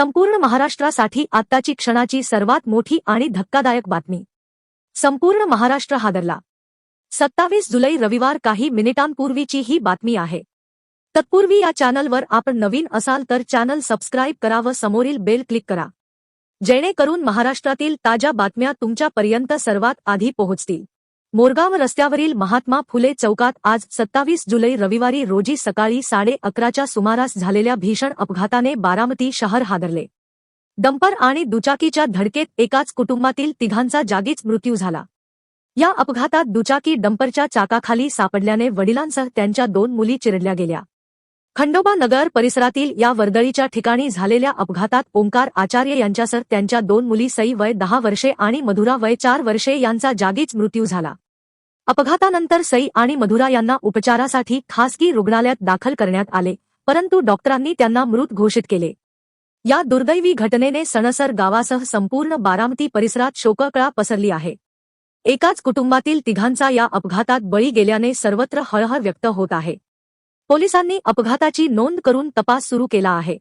संपूर्ण महाराष्ट्रासाठी आत्ताची क्षणाची सर्वात मोठी आणि धक्कादायक बातमी. संपूर्ण महाराष्ट्र हादरला. सत्तावीस जुलै रविवार काही मिनिटांपूर्वीची ही बातमी आहे. तत्पूर्वी या चॅनलवर आपण नवीन असाल तर चॅनल सबस्क्राईब करा व समोरील बेल क्लिक करा. जेणेकरून महाराष्ट्रातील ताज्या बातम्या तुमच्यापर्यंत सर्वात आधी पोहोचतील. मोरगाव रस्त्यावरील महात्मा फुले चौकात आज सत्तावीस जुलै रविवारी रोजी सकाळी साडे अकराच्या सुमारास झालेल्या भीषण अपघाताने बारामती शहर हादरले. डंपर आणि दुचाकीच्या धडकेत एकाच कुटुंबातील तिघांचा जागीच मृत्यू झाला. या अपघातात दुचाकी डंपरच्या चाकाखाली सापडल्याने वडिलांसह त्यांच्या दोन मुली चिरडल्या गेल्या. खंडोबा नगर परिसरातील या वर्दळीच्या ठिकाणी झालेल्या अपघातात ओंकार आचार्य यांच्यासह त्यांच्या दोन मुली सई वय दहा वर्षे आणि मधुरा वय चार वर्षे यांचा जागीच मृत्यू झाला. अपघातानंतर सई आणि मधुरा यांना उपचारासाठी खासगी रुग्णालयात दाखल करण्यात आले परंतु डॉक्टरांनी त्यांना मृत घोषित केले. या दुर्दैवी घटनेने सणसर गावासह संपूर्ण बारामती परिसरात शोककळा पसरली आहे. एकाच कुटुंबातील तिघांचा या अपघातात बळी गेल्याने सर्वत्र हळहळ व्यक्त होत आहे. पोलिसांनी अपघाताची नोंद करून तपास सुरू केला आहे.